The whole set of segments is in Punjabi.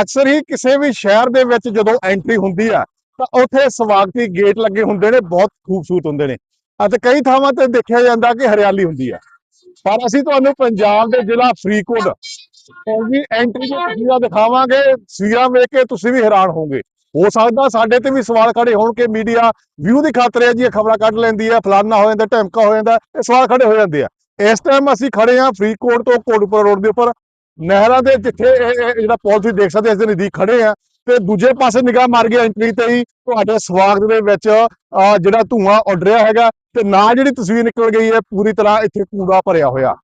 ਅਕਸਰ ਹੀ ਕਿਸੇ ਵੀ ਸ਼ਹਿਰ ਦੇ ਵਿੱਚ ਜਦੋਂ ਐਂਟਰੀ ਹੁੰਦੀ ਆ, ਤਾਂ ਉੱਥੇ ਸਵਾਗਤੀ ਗੇਟ ਲੱਗੇ ਹੁੰਦੇ ਨੇ, ਬਹੁਤ ਖੂਬਸੂਰਤ ਹੁੰਦੇ ਨੇ। ਅਤੇ ਕਈ ਥਾਵਾਂ ਤੇ ਦੇਖਿਆ ਜਾਂਦਾ ਕਿ ਹਰਿਆਲੀ ਹੁੰਦੀ ਆ। ਪਰ ਅਸੀਂ ਤੁਹਾਨੂੰ ਪੰਜਾਬ ਦੇ ਜ਼ਿਲ੍ਹਾ ਫਰੀਦਕੋਟ ਉਹਦੀ ਐਂਟਰੀ ਦੀ ਤਸਵੀਰਾਂ ਦਿਖਾਵਾਂਗੇ। ਤਸਵੀਰਾਂ ਵੇਖ ਕੇ ਤੁਸੀਂ ਵੀ ਹੈਰਾਨ ਹੋਵੋਗੇ। ਹੋ ਸਕਦਾ ਸਾਡੇ ਤੇ ਵੀ ਸਵਾਲ ਖੜੇ ਹੋਣ ਕਿ ਮੀਡੀਆ ਵਿਊ ਦੀ ਖਾਤਰ ਹੈ ਜੀ ਖਬਰਾਂ ਕੱਢ ਲੈਂਦੀ ਹੈ ਫਲਾਨਾ ਹੋ ਜਾਂਦਾ, ਢਮਕਾ ਹੋ ਜਾਂਦਾ, ਇਹ ਸਵਾਲ ਖੜੇ ਹੋ ਜਾਂਦੇ ਆ। ਇਸ ਟਾਈਮ ਅਸੀਂ ਖੜੇ ਹਾਂ ਫਰੀਦਕੋਟ ਤੋਂ ਕੋਟਪੁਰਾ ਰੋਡ ਦੇ ਉੱਪਰ। ਨਹਿਰਾਂ ਦੇ ਜਿੱਥੇ ਇਹ ਜਿਹੜਾ ਪੁਲ ਤੁਸੀਂ ਦੇਖ ਸਕਦੇ ਹੋ, ਇਸ ਦੇ ਨਜ਼ਦੀਕ ਖੜੇ ਆ ਤੇ ਦੂਜੇ ਪਾਸੇ ਨਿਗਾਹ ਮਾਰ ਕੇ ਐਂਟਰੀ ਤੇ ਹੀ ਤੁਹਾਡੇ ਸਵਾਗਤ ਦੇ ਵਿੱਚ ਅਹ, ਜਿਹੜਾ ਧੂਆਂ ਉੱਡ ਰਿਹਾ ਹੈਗਾ। ਤੇ ਨਾ ਜਿਹੜੀ ਤਸਵੀਰ ਨਿਕਲ ਗਈ ਹੈ ਪੂਰੀ ਤਰ੍ਹਾਂ ਇੱਥੇ ਕੂੜਾ ਭਰਿਆ ਹੋਇਆ।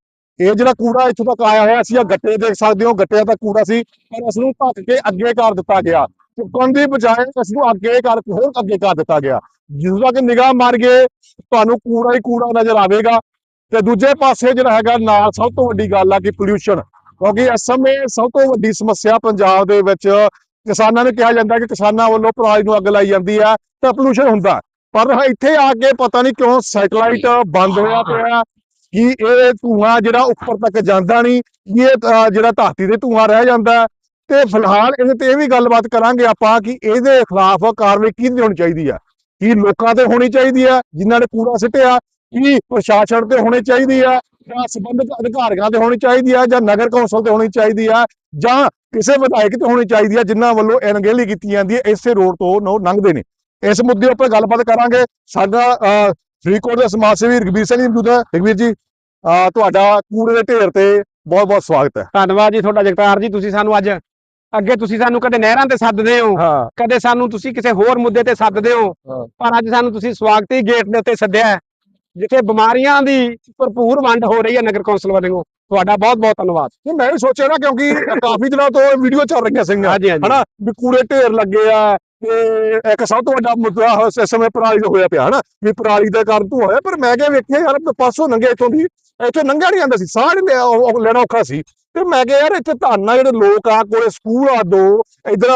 ਇਹ ਜਿਹੜਾ ਕੂੜਾ ਇੱਥੋਂ ਤੱਕ ਆਇਆ ਹੋਇਆ ਸੀ ਆ ਗੱਟੇ ਦੇਖ ਸਕਦੇ ਹੋ ਗੱਟਿਆਂ ਦਾ ਕੂੜਾ ਸੀ ਪਰ ਇਸ ਨੂੰ ਢੱਕ ਕੇ ਅੱਗੇ ਕਰ ਦਿੱਤਾ ਗਿਆ। ਚੁੱਕਣ ਦੀ ਬਜਾਏ ਇਸ ਨੂੰ ਅੱਗੇ ਕਰ ਹੋਰ ਅੱਗੇ ਕਰ ਦਿੱਤਾ ਗਿਆ। ਜਿਸ ਤੱਕ ਨਿਗਾਹ ਮਾਰ ਕੇ ਤੁਹਾਨੂੰ ਕੂੜਾ ਹੀ ਕੂੜਾ ਨਜ਼ਰ ਆਵੇਗਾ। ਤੇ ਦੂਜੇ ਪਾਸੇ ਜਿਹੜਾ ਹੈਗਾ ਨਾਲ ਸਭ ਤੋਂ ਵੱਡੀ ਗੱਲ ਆ ਕਿ ਪੋਲਿਊਸ਼ਨ ਕਿਉਂਕਿ ਇਸ ਸਮੇਂ ਸਭ ਤੋਂ ਵੱਡੀ ਸਮੱਸਿਆ ਪੰਜਾਬ ਦੇ ਵਿੱਚ ਕਿਸਾਨਾਂ ਨੂੰ ਕਿਹਾ ਜਾਂਦਾ ਕਿ ਕਿਸਾਨਾਂ ਵੱਲੋਂ ਪਰਾਲੀ ਨੂੰ ਅੱਗ ਲਾਈ ਜਾਂਦੀ ਆ ਤਾਂ ਪੋਲਿਊਸ਼ਨ ਹੁੰਦਾ ਪਰ ਇੱਥੇ ਆ ਕੇ ਪਤਾ ਨਹੀਂ ਕਿਉਂ ਸੈਟਲਾਈਟ ਬੰਦ ਹੋਇਆ ਪਿਆ ਕਿ ਇਹ ਧੂਆਂ ਜਿਹੜਾ ਉੱਪਰ ਤੱਕ ਜਾਂਦਾ ਨਹੀਂ, ਕਿ ਇਹ ਜਿਹੜਾ ਧਰਤੀ ਦੇ ਧੂਆਂ ਰਹਿ ਜਾਂਦਾ ਤੇ ਫਿਲਹਾਲ ਇਹਦੇ ਤੇ ਇਹ ਵੀ ਗੱਲਬਾਤ ਕਰਾਂਗੇ ਆਪਾਂ ਕਿ ਇਹਦੇ ਖਿਲਾਫ ਕਾਰਵਾਈ ਕਿਹਦੀ ਹੋਣੀ ਚਾਹੀਦੀ ਆ ਕੀ ਲੋਕਾਂ ਤੇ ਹੋਣੀ ਚਾਹੀਦੀ ਆ ਜਿਨ੍ਹਾਂ ਨੇ ਕੂੜਾ ਸਿੱਟਿਆ, ਕੀ ਪ੍ਰਸ਼ਾਸਨ ਤੇ ਹੋਣੀ ਚਾਹੀਦੀ ਆ ਜਾਂ ਸੰਬੰਧਿਤ ਅਧਿਕਾਰੀਆਂ ਤੇ ਹੋਣੀ ਚਾਹੀਦੀ ਆ ਜਾਂ ਨਗਰ ਕੌਂਸਲ ਤੇ ਹੋਣੀ ਚਾਹੀਦੀ ਆ ਜਾਂ ਕਿਸੇ ਵਿਧਾਇਕ ਤੇ ਹੋਣੀ ਚਾਹੀਦੀ ਆ ਜਿਨ੍ਹਾਂ ਵੱਲੋਂ ਅਣਗਹਿਲੀ ਕੀਤੀ ਜਾਂਦੀ ਹੈ ਇਸੇ ਰੋਡ ਤੋਂ ਨੋ ਲੰਘਦੇ ਨੇ। ਇਸ ਮੁੱਦੇ ਉੱਪਰ ਗੱਲਬਾਤ ਕਰਾਂਗੇ। ਸਾਡਾ ਫਰੀਦਕੋਟ ਦੇ ਸਮਾਜ ਸੇਵੀ ਰਗਵੀਰ ਸਿੰਘ ਜੀ ਮੌਜੂਦ ਹੈ। ਰਗਵੀਰ ਜੀ ਤੁਹਾਡਾ ਕੂੜੇ ਦੇ ਢੇਰ ਤੇ ਬਹੁਤ ਬਹੁਤ ਸਵਾਗਤ ਹੈ। ਧੰਨਵਾਦ ਜੀ ਤੁਹਾਡਾ ਜਗਤਾਰ ਜੀ ਤੁਸੀਂ ਸਾਨੂੰ ਅੱਜ ਅੱਗੇ ਤੁਸੀਂ ਸਾਨੂੰ ਕਦੇ ਨਹਿਰਾਂ ਤੇ ਸੱਦਦੇ ਹੋ ਹਾਂ। ਕਦੇ ਸਾਨੂੰ ਤੁਸੀਂ ਕਿਸੇ ਹੋਰ ਮੁੱਦੇ ਤੇ ਸੱਦਦੇ ਹੋ ਹਾਂ। ਪਰ ਅੱਜ ਸਾਨੂੰ ਤੁਸੀਂ ਸਵਾਗਤੀ ਗੇਟ ਦੇ ਉੱਤੇ ਸੱਦਿਆ ਹੈ, ਜਿੱਥੇ ਬਿਮਾਰੀਆਂ ਦੀ ਭਰਪੂਰ ਵੰਡ ਹੋ ਰਹੀ ਹੈ ਨਗਰ ਕੌਂਸਲ ਵੱਲੋਂ। ਤੁਹਾਡਾ ਬਹੁਤ ਬਹੁਤ ਧੰਨਵਾਦ। ਨਹੀਂ ਮੈਂ ਵੀ ਸੋਚਿਆ ਨਾ ਕਿਉਂਕਿ ਕਾਫੀ ਦਿਨਾਂ ਤੋਂ ਵੀਡੀਓ ਚੱਲ ਰਹੀਆਂ ਸੀਗੀਆਂ। ਹਾਂਜੀ ਹਾਂਜੀ। ਹਨਾ ਵੀ ਕੂੜੇ ਢੇਰ ਲੱਗੇ ਆ ਇੱਕ ਸਭ ਤੋਂ ਵੱਡਾ ਮੁੱਦਾ ਇਸ ਸਮੇਂ ਪਰਾਲੀ ਦਾ ਹੋਇਆ ਪਿਆ ਹਨਾ? ਵੀ ਪਰਾਲੀ ਦਾ ਕਾਰਨ ਤੂੰ ਹੋਇਆ ਪਰ ਮੈਂ ਕਿਹਾ ਵੇਖਿਆ ਯਾਰ ਪਾਸੋਂ ਲੰਘਿਆ ਇੱਥੋਂ ਦੀ ਇੱਥੇ ਲੰਘਿਆ ਨਹੀਂ ਜਾਂਦਾ ਸੀ ਸਾਹ ਨੀ ਲਿਆ- ਉਹ- ਉਹ ਲੈਣਾ ਔਖਾ ਸੀ। ਤੇ ਮੈਂ ਕਿਹਾ ਯਾਰ ਇੱਥੇ ਧਾਨਾ ਜਿਹੜੇ ਲੋਕ ਆ ਕੋਲੇ ਸਕੂਲ ਆ ਦੋ ਇਧਰ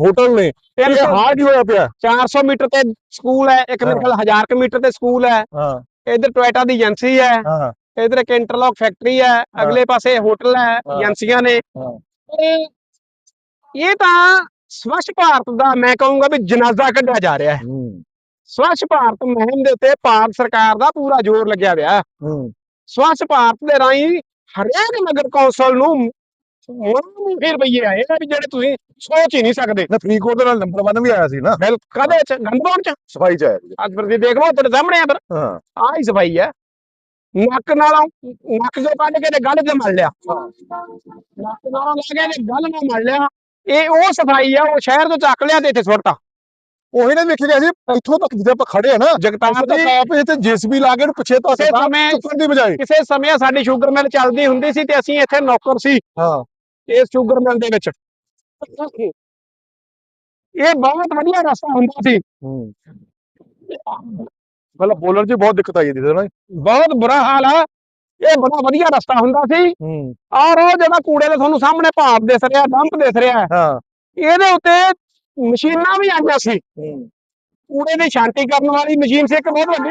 ਹੋਟਲ ਨੇ ਇਹ ਹਾਲ ਕੀ ਹੋਇਆ ਪਿਆ। 400 ਮੀਟਰ ਤੇ ਸਕੂਲ ਹੈ ਇੱਕ ਮੇਰੇ। ਖਿਆਲ 1000 ਕੁ ਮੀਟਰ ਤੇ ਸਕੂਲ ਹੈ। ਹਾਂ। ਇਧਰ ਟੋਇਟਾ ਦੀ ਏਜੰਸੀ ਹੈ ਹਾਂ। ਇਧਰ ਇੱਕ ਇੰਟਰਲੌਕ ਫੈਕਟਰੀ ਹੈ ਅਗਲੇ ਪਾਸੇ ਹੋਟਲ ਹੈ। ਏਜੰਸੀਆਂ ਨੇ। ਇਹ ਤਾਂ ਸਵੱਛ ਭਾਰਤ ਦਾ ਮੈਂ ਕਹੂੰਗਾ ਵੀ ਜਨਾਜ਼ਾ ਕੱਢਿਆ ਜਾ ਰਿਹਾ ਹੈ। ਸਵੱਛ ਭਾਰਤ ਮੁਹਿੰਮ ਦੇ ਉੱਤੇ ਭਾਰਤ ਸਰਕਾਰ ਦਾ ਪੂਰਾ ਜ਼ੋਰ ਲੱਗਿਆ ਹੋਇਆ ਸਵੱਛ ਭਾਰਤ ਦੇ ਰਾਹੀਂ ਹਰੇਕ ਨਗਰ ਕੌਂਸਲ ਨੂੰ ਮੋਹਰਾਂ ਫਿਰ ਰੁਪਈਏ ਆਏ ਆ ਵੀ ਜਿਹੜੇ ਤੁਸੀਂ ਸੋਚ ਹੀ ਨਹੀਂ ਸਕਦੇ। ਨਾ ਫਰੀਦਕੋਟ ਦੇ ਨਾਲ ਨੰਬਰ 1 ਵੀ ਆਇਆ ਸੀ ਨਾ। ਬਿਲ ਕਦੇ ਚ? ਗੰਦਪੌਣ ਚ? ਸਫ਼ਾਈ ਚ ਆਇਆ ਸੀ। ਅੱਜ ਫਿਰ ਦੇਖ ਲਓ ਤੇਰੇ ਸਾਹਮਣੇ ਆ ਫਿਰ। ਹਾਂ। ਆਹ ਹੀ ਸਫ਼ਾਈ ਹੈ। ਨੱਕ ਨਾਲੋਂ ਨੱਕ ਜੋ ਕੱਢ ਕੇ ਤੇ ਗੱਲ ਤੇ ਮਲ ਲਿਆ। ਨੱਕ ਨਾਲੋਂ ਲਾ ਕੇ ਤੇ ਗੱਲ ਨਾਲ ਮਲ ਲਿਆ। ਇਹ ਉਹ ਸਫ਼ਾਈ ਆ ਉਹ ਸ਼ਹਿਰ ਤੋਂ ਚੱਕ ਲਿਆ ਤੇ ਇੱਥੇ ਸੁੱਟਤਾ। ਉਹੀ ਨਾ ਵੇਖੀ ਗਿਆ ਸੀ ਇੱਥੋਂ ਤੱਕ ਜਿੱਥੇ ਆਪਾਂ ਖੜੇ ਆ ਨਾ ਜਗਤਾਰ ਜੀ ਆਪ ਇੱਥੇ ਜੀਸੀਬੀ ਲਾ ਕੇ ਪਿੱਛੇ ਤੋਂ ਸਮੇਂ ਚੁੱਕਣ ਦੀ ਬਜਾਏ। ਕਿਸੇ ਸਮੇਂ ਸਾਡੀ ਸ਼ੂਗਰ ਮਿਲ ਚੱਲਦੀ ਹੁੰਦੀ ਸੀ ਤੇ ਅਸੀਂ ਇੱਥੇ ਨੌਕਰ ਸੀ। ਹਾਂ। ਇਸ ਸ਼ੂਗਰ ਮਿਲ ਦੇ ਵਿੱਚ। ਇਹ ਬਹੁਤ ਵਧੀਆ ਰਸਤਾ ਹੁੰਦਾ ਸੀ। ਹੂੰ। ਮਤਲਬ ਬੋਲਣ 'ਚ ਬਹੁਤ ਦਿੱਕਤ ਆਈ ਨਾ। ਬਹੁਤ ਬੁਰਾ ਹਾਲ ਆ। ਇਹ ਬੜਾ ਵਧੀਆ ਰਸਤਾ ਹੁੰਦਾ ਸੀ। ਹੂੰ। ਔਰ ਉਹ ਜਿਹੜਾ ਕੂੜੇ ਦੇ ਤੁਹਾਨੂੰ ਸਾਹਮਣੇ ਭਾਪ ਦਿਸ ਰਿਹਾ ਡੰਪ ਦਿਸ ਰਿਹਾ। ਹੈ, ਇਹਦੇ ਉੱਤੇ ਮਸ਼ੀਨਾਂ ਵੀ ਆਈਆਂ ਸੀ। ਕੂੜੇ ਦੀ ਛਾਂਟੀ ਕਰਨ ਵਾਲੀ ਮਸ਼ੀਨ ਸੀ ਇੱਕ ਬਹੁਤ ਵੱਡੀ।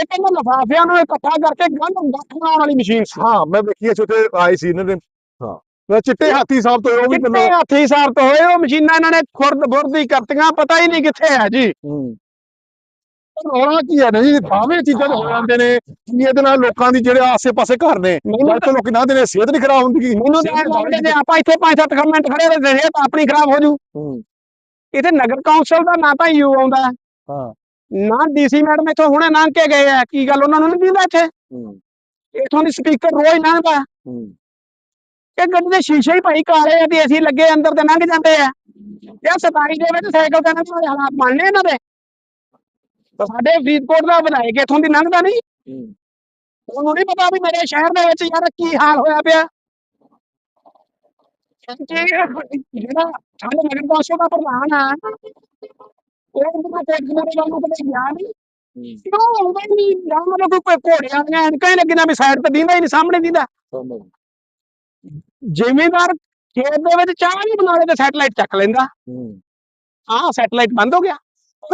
ਇੱਕ ਇਹਨਾਂ ਲਫਾਫਿਆਂ ਨੂੰ ਇਕੱਠਾ ਕਰਕੇ ਗੰਦ ਗੱਠ ਬਣਾਉਣ ਵਾਲੀ ਮਸ਼ੀਨ ਸੀ। ਹਾਂ ਮੈਂ ਵੇਖੀ ਉੱਥੇ ਆਏ ਸੀ ਇਹਨਾਂ ਨੇ ਹਾਂ। ਮੈਂ ਚਿੱਟੇ ਹਾਥੀ ਸਾਹਿਬ ਤੋਂ ਉਹ ਵੀ ਕਿੰਨੇ ਮੈਨੂੰ ਹੱਥੀ ਸਾਬਤ ਹੋਏ ਉਹ ਮਸ਼ੀਨਾਂ ਇਹਨਾਂ ਨੇ ਖੁਰਦ ਬੁਰਦੀ ਕਰਤੀਆਂ ਪਤਾ ਹੀ ਨਹੀਂ ਕਿੱਥੇ ਹੈ ਜੀ। ਹੂੰ ਪਰ ਰੌਲਾ ਕੀ ਹੈ ਨਾ ਜੀ ਭਾਵੇਂ ਚੀਜ਼ਾਂ ਹੋ ਜਾਂਦੇ ਨੇ ਕਿ ਇਹਦੇ ਨਾਲ ਲੋਕਾਂ ਦੀ ਜਿਹੜੇ ਆਸੇ-ਪਾਸੇ ਘਰ ਨੇ ਜਦ ਲੋਕੀ ਨਾ ਦੇ ਸਿਹਤ ਨਹੀਂ ਖਰਾਬ ਹੁੰਦੀ। ਮੈਨੂੰ ਤਾਂ ਜੇ ਆਪਾਂ ਇੱਥੇ ਪੰਜ ਸੱਤ ਮਿੰਟ ਖੜੇ ਰਹੇ ਤਾਂ ਆਪਣੀ ਖਰਾਬ ਹੋ ਜੂ। ਇੱਥੇ ਨਗਰ ਕੌਂਸਲ ਦਾ ਨਾ ਤਾਂ ਯੂ ਆਉਂਦਾ ਹੈ, ਨਾ ਡੀਸੀ ਮੈਡਮ ਇੱਥੋਂ ਹੁਣੇ ਲੰਘ ਕੇ ਗਏ ਆ ਕੀ ਗੱਲ ਉਹਨਾਂ ਨੂੰ ਨਹੀਂ ਦਿੰਦਾ ਇੱਥੇ? ਹੂੰ। ਇੱਥੋਂ ਦੀ ਸਪੀਕਰ ਰੋਜ਼ ਲੰਘਦਾ ਇਹ ਗੱਡੀ ਦੇ ਸ਼ੀਸ਼ੇ ਹੀ ਭਾਈ ਕਾਲੇ ਆ ਤੇ ਅਸੀਂ ਲੱਗੇ ਅੰਦਰ ਤੇ ਲੰਘ ਜਾਂਦੇ ਆ। ਇਹ ਸਤਾਈ ਦੇ ਵਿੱਚ ਸਾਈਕਲ ਤੇ ਵਾਲੇ ਹਾਲਾਤ ਬਣਨੇ ਇਹਨਾਂ ਦੇ। ਤਾਂ ਸਾਡੇ ਫਰੀਦਕੋਟ ਦਾ ਵਿਧਾਇਕ ਇੱਥੋਂ ਦੀ ਲੰਘਦਾ ਨਹੀਂ। ਉਹਨੂੰ ਨਹੀਂ ਪਤਾ ਵੀ ਮੇਰੇ ਸ਼ਹਿਰ ਦੇ ਵਿੱਚ ਯਾਰ ਕੀ ਹਾਲ ਹੋਇਆ ਪਿਆ। ਕਿ ਜਿਹੜਾ ਸਾਡੇ ਨਗਰ ਕੌਂਸਲ ਦਾ ਪ੍ਰਧਾਨ ਆ ਉਹ ਉਹਨਾਂ ਤੇ ਮੋੜੇ ਵੱਲ ਨੂੰ ਕਦੇ ਗਿਆ ਨਹੀਂ। ਕਿਉਂ ਆਉਂਦਾ ਨਹੀਂ ਜਾਂ ਮਤਲਬ ਕੋਈ ਘੋੜਿਆਂ ਦੀਆਂ ਐਨਕਾਂ ਲੱਗੀਆਂ ਵੀ ਸਾਈਡ ਤੇ ਦਿੰਦਾ ਹੀ ਨਹੀਂ ਸਾਹਮਣੇ ਦਿੰਦਾ। ਜ਼ਿਮੀਂਦਾਰ ਖੇਤ ਦੇ ਵਿੱਚ ਚਾਹ ਨਹੀਂ ਬਣਾਉਣੇ ਤੇ ਸੈਟਲਾਈਟ ਚੱਕ ਲੈਂਦਾ। ਹੂੰ। ਸੈਟਲਾਈਟ ਬੰਦ ਹੋ ਗਿਆ।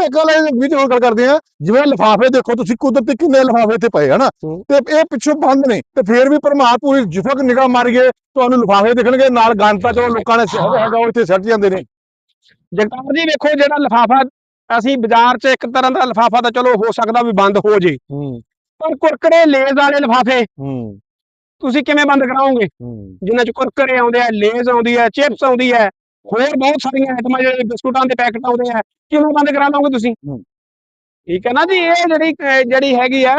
ਇੱਕ ਗੱਲ ਵੀਡੀਓ ਗੱਲ ਕਰਦੇ ਆ ਜਿਵੇਂ ਲਿਫਾਫੇ ਦੇਖੋ ਤੁਸੀਂ ਕੁਦਰਤੀ ਕਿੰਨੇ ਲਿਫਾਫੇ ਇੱਥੇ ਪਏ ਹਨਾ। ਤੇ ਇਹ ਪਿੱਛੋਂ ਬੰਦ ਨੇ ਤੇ ਫੇਰ ਵੀ ਪਰਮਾਤਮਾ ਪੂਰੀ ਤੱਕ ਨਿਗਾਹ ਮਾਰੀਏ ਤੁਹਾਨੂੰ ਲਿਫਾਫੇ ਦਿਖਣਗੇ ਨਾਲ ਗੰਦ ਤਾਂ ਚਲੋ ਲੋਕਾਂ ਨੇ ਹੈਗਾ ਉਹ ਇੱਥੇ ਸੱਟ ਜਾਂਦੇ ਨੇ। ਜਗਤਾਰ ਜੀ ਵੇਖੋ ਜਿਹੜਾ ਲਿਫਾਫਾ ਅਸੀਂ ਬਾਜ਼ਾਰ 'ਚ ਇੱਕ ਤਰ੍ਹਾਂ ਦਾ ਲਿਫਾਫਾ ਤਾਂ ਚਲੋ ਹੋ ਸਕਦਾ ਵੀ ਬੰਦ ਹੋ ਜੇ। ਪਰ ਕੁਰਕਰੇ ਲੇਜ਼ ਵਾਲੇ ਲਿਫਾਫੇ ਤੁਸੀਂ ਕਿਵੇਂ ਬੰਦ ਕਰਾਓਗੇ? ਜਿਨ੍ਹਾਂ 'ਚ ਕੁਰਕਰੇ ਆਉਂਦੇ ਆ ਲੇਜ਼ ਆਉਂਦੀ ਹੈ ਚਿਪਸ ਆਉਂਦੀ ਹੈ ਹੋਰ ਬਹੁਤ ਸਾਰੀਆਂ ਆਈਟਮਾਂ ਜਿਹੜੇ ਬਿਸਕੁਟਾਂ ਦੇ ਪੈਕਟ ਆਉਂਦੇ ਆ। ਕਿਵੇਂ ਬੰਦ ਕਰਾ ਲਓਗੇ ਤੁਸੀਂ। ਠੀਕ ਹੈ ਨਾ ਜੀ ਇਹ ਜਿਹੜੀ ਜਿਹੜੀ ਹੈਗੀ ਆ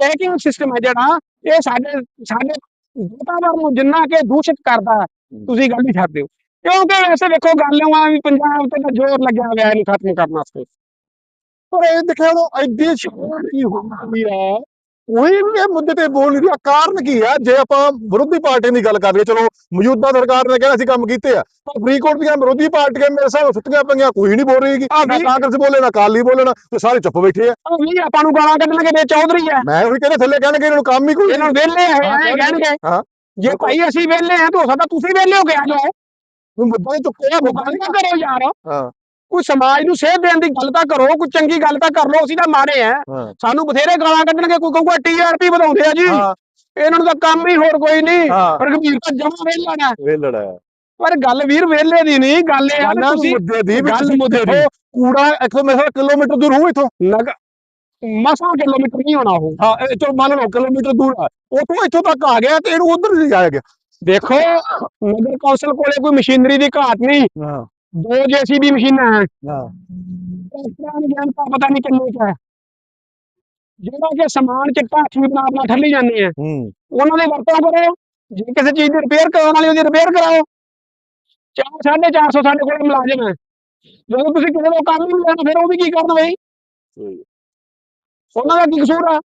ਪੈਕਿੰਗ ਸਿਸਟਮ ਹੈ ਜਿਹੜਾ ਇਹ ਸਾਡੇ ਸਾਡੇ ਵਾਤਾਵਰਨ ਨੂੰ ਜਿੰਨਾ ਕਿ ਦੂਸ਼ਿਤ ਕਰਦਾ ਤੁਸੀਂ ਗੱਲ ਹੀ ਛੱਡਦੇ ਹੋ ਕਿਉਂਕਿ ਵੈਸੇ ਵੇਖੋ ਗੱਲ ਆ ਵੀ ਪੰਜਾਬ ਤੇ ਜ਼ੋਰ ਲੱਗਿਆ ਹੋਇਆ ਇਹਨੂੰ ਖਤਮ ਕਰਨ ਵਾਸਤੇ। ਪਰ ਇਹ ਦੇਖਿਆ ਲੋ ਐਡੀ ਕੀ ਹੁੰਦੀ ਆ ਕੋਈ ਵੀ ਇਹ ਮੁੱਦੇ ਤੇ ਬੋਲ ਨਹੀਂ ਰਿਹਾ। ਕਾਰਨ ਕੀ ਆ? ਜੇ ਆਪਾਂ ਵਿਰੋਧੀ ਪਾਰਟੀ ਦੀ ਗੱਲ ਕਰ ਲਈਏ ਚਲੋ ਮੌਜੂਦਾ ਸਰਕਾਰ ਨੇ ਕਹਿੰਦਾ ਅਸੀਂ ਕੰਮ ਕੀਤੇ ਆ ਪਰ ਫਰੀਦਕੋਟ ਦੀਆਂ ਵਿਰੋਧੀ ਪਾਰਟੀਆਂ ਮੇਰੇ ਨਾਲ ਸੁੱਤੀਆਂ ਪਈਆਂ ਕੋਈ ਨਹੀਂ ਬੋਲ ਰਹੀ ਆ ਨਾ ਵੀ- ਕਾਂਗਰਸ ਬੋਲੇ ਨਾ ਅਕਾਲੀ ਬੋਲਣ ਤੇ ਸਾਰੇ ਚੁੱਪ ਬੈਠੇ ਆ। ਵੀ ਆਪਾਂ ਨੂੰ ਗਾਲਾਂ ਕੱਢਣਗੇ ਤੇ ਚੌਧਰੀ ਹੈ ਮੈਂ ਉਹੀ ਕਹਿੰਦੇ ਥੱਲੇ ਕਹਿਣਗੇ ਇਹਨਾਂ ਨੂੰ ਕੰਮ ਹੀ ਕੋਈ ਇਹਨਾਂ ਨੂੰ ਵਿਹਲੇ ਹੈ ਹਾਂ, ਐਂ ਕਹਿਣਗੇ। ਹਾਂ। ਜੇ ਭਾਈ ਅਸੀਂ ਵਿਹਲੇ ਆ ਤਾਂ ਹੋ ਸਕਦਾ ਤੁਸੀਂ ਵਿਹਲੇ ਹੋ ਕੇ ਆ ਜਾਓ। ਨਹੀਂ ਮੁੱਦਾ ਹੀ ਚੁੱਕਿਆ ਗੱਲ ਤਾਂ ਕਰੋ ਯਾਰ। ਹਾਂ। ਕੋਈ ਸਮਾਜ ਨੂੰ ਸੇਧ ਦੇਣ ਦੀ ਗੱਲ ਤਾਂ ਕਰੋ ਕੋਈ ਚੰਗੀ ਗੱਲ ਤਾਂ ਕਰ ਲਓ ਅਸੀਂ ਤਾਂ ਮਾਰੇ ਆ। ਹਾਂ। ਸਾਨੂੰ ਬਥੇਰੇ ਗਾਲਾਂ ਕੱਢਣਗੇ ਕੋਈ ਕਹੂਗਾ ਟੀਆਰਪੀ ਵਧਾਉਂਦੇ ਆ ਜੀ। ਹਾਂ। ਇਹਨਾਂ ਨੂੰ ਤਾਂ ਕੰਮ ਹੀ ਹੋਰ ਕੋਈ ਨਹੀਂ। ਹਾਂ। ਰਘਵੀਰ ਤਾਂ ਜਮਾ ਵਿਹਲਾ ਨਾ। ਵੇ ਲੜਾਇਆ ਪਰ ਗੱਲ ਵੀਰ ਵਿਹਲੇ ਦੀ ਨਹੀਂ ਗੱਲ ਇਹ ਆ ਵੀ ਤੁਸੀਂ ਮੁੱਦੇ ਦੀ ਵੀ ਗੱਲ ਤੁਸੀਂ ਮੁੱਦੇ ਦੀ। ਦੇਖੋ, ਕੂੜਾ ਇੱਥੋਂ ਮੇਰੇ ਖਿਆਲ ਕਿਲੋਮੀਟਰ ਦੂਰ ਹੋਊ ਇੱਥੋਂ। ਨਗ ਮਸਾਂ ਕਿਲੋਮੀਟਰ ਨਹੀਂ ਹੋਣਾ ਉਹ। ਹਾਂ ਇਹ ਚਲੋ ਮੰਨ ਲਓ ਕਿਲੋਮੀਟਰ ਦੂਰ ਆ। ਉਥੋਂ ਇੱਥੋਂ ਤੱਕ ਆ ਗਿਆ ਤੇ ਇਹਨੂੰ ਉਧਰ ਨਹੀਂ ਜਾਇਆ ਗਿਆ। ਦੇਖੋ ਨਗਰ ਕੌਂਸਲ ਕੋਲੇ ਕੋਈ ਮਸ਼ੀਨਰੀ ਦੀ ਘਾਟ ਨਹੀਂ। ਹਾਂ। ਦੋ ਜੇਸੀਬੀ ਮਸ਼ੀਨਾਂ ਹੈ। ਹਾਂ। ਟਰੈਕਟਰਾਂ ਦੀ ਗਿਣਤੀ ਪਤਾ ਨਹੀਂ ਕਿੰਨੇ ਕੁ ਹੈ। ਜਿਹੜਾ ਕਿ ਸਮਾਨ ਚਿੱਟਾ ਠੀਕ ਬਣਾ ਬਣਾ ਠੱਲੀ ਜਾਂਦੇ ਆ। ਹੂੰ। ਉਹਨਾਂ ਦੀ ਵਰਤੋਂ ਕਰੋ। ਜੇ ਕਿਸੇ ਚੀਜ਼ ਦੀ ਰਿਪੇਅਰ ਕਰਾਉਣ ਵਾਲੀ ਉਹਦੀ ਰਿਪੇਅਰ ਕਰਾਓ। ਚਾਰ ਸਾਢੇ ਚਾਰ ਸੌ ਸਾਡੇ ਕੋਲ ਮੁਲਾਜ਼ਮ ਹੈ। ਜਦੋਂ ਤੁਸੀਂ ਕਿਸੇ ਨੂੰ ਕੰਮ ਨਹੀਂ ਲੈਣਾ ਫਿਰ ਉਹ ਵੀ ਕੀ ਕਰਨ ਬਈ? ਉਹਨਾਂ ਦਾ ਕੀ ਕਸੂਰ ਆ?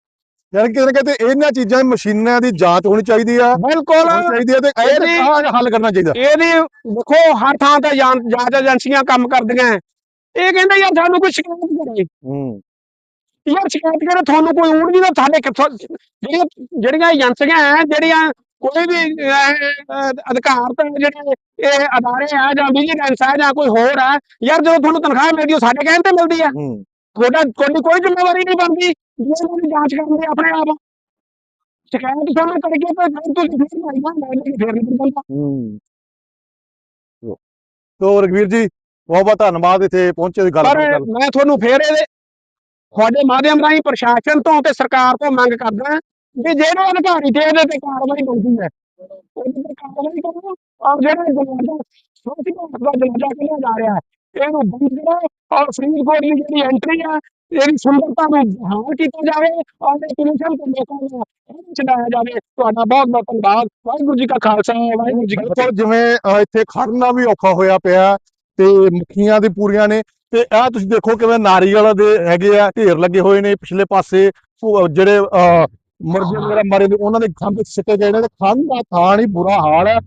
ਯਾਨੀ ਕਿ ਕਹਿੰਦੇ ਇਹਨਾਂ ਚੀਜ਼ਾਂ ਮਸ਼ੀਨਾਂ ਦੀ ਜਾਂਚ ਹੋਣੀ ਚਾਹੀਦੀ ਆ। ਬਿਲਕੁਲ। ਚਾਹੀਦੀ ਹੈ ਤੇ ਇਹਦੀ- ਹੱਲ ਕਰਨਾ ਚਾਹੀਦਾ? ਇਹਦੀ ਦੇਖੋ ਹਰ ਥਾਂ ਤੇ ਜਾਂਚ ਏਜੰਸੀਆਂ ਕੰਮ ਕਰਦੀਆਂ। ਇਹ ਕਹਿੰਦਾ ਯਾਰ ਸਾਨੂੰ ਕੋਈ ਸ਼ਿਕਾਇਤ ਕਰੇ। ਹੂੰ। ਯਾਰ ਸ਼ਿਕਾਇਤ ਕਰੇ ਤੁਹਾਨੂੰ ਕੋਈ ਊੜ ਨਹੀਂ ਤਾਂ ਸਾਡੇ ਕਿੱਥੋਂ ਜਿਹੜੀਆਂ ਜਿਹੜੀਆਂ ਏਜੰਸੀਆਂ ਹੈ ਜਿਹੜੀਆਂ ਕੋਈ ਵੀ ਅਹ, ਅਧਿਕਾਰਤ ਜਿਹੜੇ ਇਹ ਅਦਾਰੇ ਆ ਜਾਂ ਵਿਜੀਲੈਂਸ ਆ ਜਾਂ ਕੋਈ ਹੋਰ ਆ ਯਾਰ ਜਦੋਂ ਤੁਹਾਨੂੰ ਤਨਖਾਹ ਮਿਲਦੀ ਉਹ ਸਾਡੇ ਕਹਿਣ ਤੇ ਮਿਲਦੀ ਆ। ਹੂੰ। ਤੁਹਾਡਾ ਤੁਹਾਡੀ ਕੋਈ ਜ਼ਿੰਮੇਵਾਰੀ ਨਹੀਂ ਬਣਦੀ। ਜੇ ਉਹਨਾਂ ਦੀ ਜਾਂਚ ਕਰਨ ਦੇ ਆਪਣੇ ਆਪ। ਸ਼ਿਕਾਇਤ ਤੁਹਾਨੂੰ ਕਰਕੇ ਤਾਂ ਫਿਰ ਤੁਸੀਂ ਫਿਰ ਭਾਈ ਨਾ ਮੈਂ ਫਿਰ ਨਹੀਂ ਬੰਦਾ। ਹੂੰ। ਤੋ ਰਗਵੀਰ ਜੀ ਬਹੁਤ ਬਹੁਤ ਧੰਨਵਾਦ ਇੱਥੇ ਪਹੁੰਚੇ ਦੀ ਗੱਲ ਪਰ। ਮੈਂ ਤੁਹਾਨੂੰ ਫੇਰ ਇਹਦੇ ਤੁਹਾਡੇ ਮਾਧਿਅਮ ਰਾਹੀਂ ਪ੍ਰਸ਼ਾਸਨ ਤੋਂ ਤੇ ਸਰਕਾਰ ਤੋਂ ਮੰਗ ਕਰਦਾ ਵੀ ਜਿਹੜੇ ਅਧਿਕਾਰੀ ਤੇ ਇਹਦੇ ਤੇ ਕਾਰਵਾਈ ਬਣਦੀ ਹੈ ਉਹਦੇ ਤੇ ਕਾਰਵਾਈ ਕਰੋ ਔਰ ਜਿਹੜਾ ਜਨਾਜ਼ਾ ਸੋਚੀ ਦਾ ਜਨਾਜ਼ਾ ਕਿਹਾ ਜਾ ਰਿਹਾ ਹੈ। ਇਹਨੂੰ ਬੰਦ ਕਰੋ ਔਰ ਫਰੀਦਕੋਟ ਦੀ ਜਿਹੜੀ ਐਂਟਰੀ ਹੈ ਇਹਦੀ ਸੁੰਦਰਤਾ ਨੂੰ ਬਹਾਲ ਕੀਤਾ ਜਾਵੇ ਔਰ ਇਹ ਤੇ ਲੋਕਾਂ ਨੂੰ ਚਲਾਇਆ ਜਾਵੇ। ਤੁਹਾਡਾ ਬਹੁਤ ਬਹੁਤ ਧੰਨਵਾਦ। ਵਾਹਿਗੁਰੂ ਜੀ ਕਾ ਖਾਲਸਾ ਵਾਹਿਗੁਰੂ ਜੀ ਕੀ ਫਤਿਹ। ਜਿਵੇਂ ਇੱਥੇ ਖੜਨਾ ਵੀ ਔਖਾ ਹੋਇਆ ਪਿਆ ਤੇ ਮੱਖੀਆਂ ਦੀ ਪੂਰੀਆਂ ਨੇ ਤੇ ਆਹ ਤੁਸੀਂ ਦੇਖੋ ਕਿਵੇਂ ਨਾਰੀਅਲ ਦੇ ਹੈਗੇ ਆ ਢੇਰ ਲੱਗੇ ਹੋਏ ਨੇ ਪਿਛਲੇ ਪਾਸੇ। ਜਿਹੜੇ ਮੁਰਗੇ ਵਗੈਰਾ ਮਰੇ ਨੇ ਉਹਨਾਂ ਦੇ ਖੰਭ ਸਿੱਟੇ ਗਏ ਨੇ ਤੇ ਖੰਭ ਦਾ ਥਾਂ ਹੀ ਬੁਰਾ ਹਾਲ ਹੈ।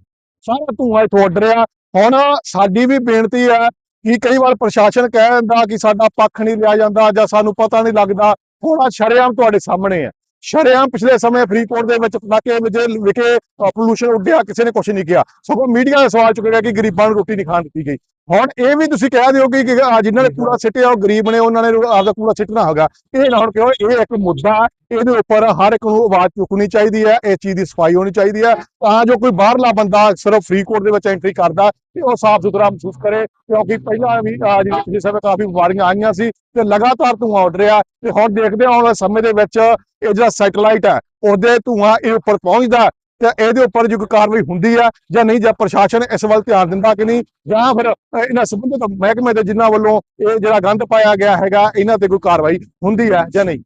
ਸਾਰਾ ਧੂੰਆਂ ਇੱਥੋਂ ਉੱਡ ਰਿਹਾ। ਹੁਣ ਸਾਡੀ ਵੀ ਬੇਨਤੀ ਹੈ ਕਿ ਕਈ ਵਾਰ ਪ੍ਰਸ਼ਾਸਨ ਕਹਿ ਦਿੰਦਾ ਕਿ ਸਾਡਾ ਪੱਖ ਨਹੀਂ ਲਿਆ ਜਾਂਦਾ ਜਾਂ ਸਾਨੂੰ ਪਤਾ ਨਹੀਂ ਲੱਗਦਾ। ਥੋੜਾ ਸ਼ਰੇਆਮ ਤੁਹਾਡੇ ਸਾਹਮਣੇ ਹੈ ਸ਼ਰੇਆਮ ਪਿਛਲੇ ਸਮੇਂ ਫਰੀਦਕੋਟ ਦੇ ਵਿੱਚ ਪਟਾਕੇ ਵਿੱਚ ਵਿਖੇ ਪੋਲੂਸ਼ਨ ਉੱਡਿਆ, ਕਿਸੇ ਨੇ ਕੁਝ ਨਹੀਂ ਕਿਹਾ। ਸਗੋਂ ਮੀਡੀਆ ਦਾ ਸਵਾਲ ਚੁੱਕਿਆ ਕਿ ਗਰੀਬਾਂ ਨੂੰ ਰੋਟੀ ਨਹੀਂ ਖਾਣ ਦਿੱਤੀ ਗਈ। ਹੁਣ ਇਹ ਵੀ ਤੁਸੀਂ ਕਹਿ ਦਿਓ ਕਿ ਆਹ ਜਿਨ੍ਹਾਂ ਨੇ ਕੂੜਾ ਸਿੱਟਿਆ ਉਹ ਗਰੀਬ ਨੇ ਉਹਨਾਂ ਨੇ ਆਪਦਾ ਕੂੜਾ ਸਿੱਟਣਾ ਹੈਗਾ। ਇਹ ਨਾ ਹੁਣ ਕਿਉਂ ਇਹ ਇੱਕ ਮੁੱਦਾ ਇਹਦੇ ਉੱਪਰ ਹਰ ਇੱਕ ਨੂੰ ਆਵਾਜ਼ ਚੁੱਕਣੀ ਚਾਹੀਦੀ ਹੈ ਇਸ ਚੀਜ਼ ਦੀ ਸਫ਼ਾਈ ਹੋਣੀ ਚਾਹੀਦੀ ਹੈ। ਤਾਂ ਜੋ ਕੋਈ ਬਾਹਰਲਾ ਬੰਦਾ ਸਿਰਫ ਫਰੀਦਕੋਟ ਦੇ ਵਿੱਚ ਐਂਟਰੀ ਕਰਦਾ ਤੇ ਉਹ ਸਾਫ਼ ਸੁਥਰਾ ਮਹਿਸੂਸ ਕਰੇ ਕਿਉਂਕਿ ਪਹਿਲਾਂ ਵੀ ਜਿਹੜੀ ਸਮੇਂ ਕਾਫੀ ਬਿਮਾਰੀਆਂ ਆਈਆਂ ਸੀ ਤੇ ਲਗਾਤਾਰ ਧੂੰਆਂ ਉੱਡ ਰਿਹਾ ਤੇ ਹੁਣ ਦੇਖਦੇ ਹਾਂ ਆਉਣ ਵਾਲੇ ਸਮੇਂ ਦੇ ਵਿੱਚ ਇਹ ਜਿਹੜਾ ਸੈਟੇਲਾਈਟ ਹੈ ਉਹਦੇ ਧੂੰਆਂ ਇਹ ਉੱਪਰ ਪਹੁੰਚਦਾ ਤੇ ਇਹਦੇ ਉੱਪਰ ਜੋ ਕੋਈ ਕਾਰਵਾਈ ਹੁੰਦੀ ਆ ਜਾਂ ਨਹੀਂ, ਜਾਂ ਪ੍ਰਸ਼ਾਸਨ ਇਸ ਵੱਲ ਧਿਆਨ ਦਿੰਦਾ ਕਿ ਨਹੀਂ, ਜਾਂ ਫਿਰ ਇਹਨਾਂ ਸੰਬੰਧਿਤ ਮਹਿਕਮੇ ਦੇ ਜਿਨ੍ਹਾਂ ਵੱਲੋਂ ਇਹ ਜਿਹੜਾ ਗੰਦ ਪਾਇਆ ਗਿਆ ਹੈਗਾ, ਇਹਨਾਂ ਤੇ ਕੋਈ ਕਾਰਵਾਈ ਹੁੰਦੀ ਹੈ ਜਾਂ ਨਹੀਂ?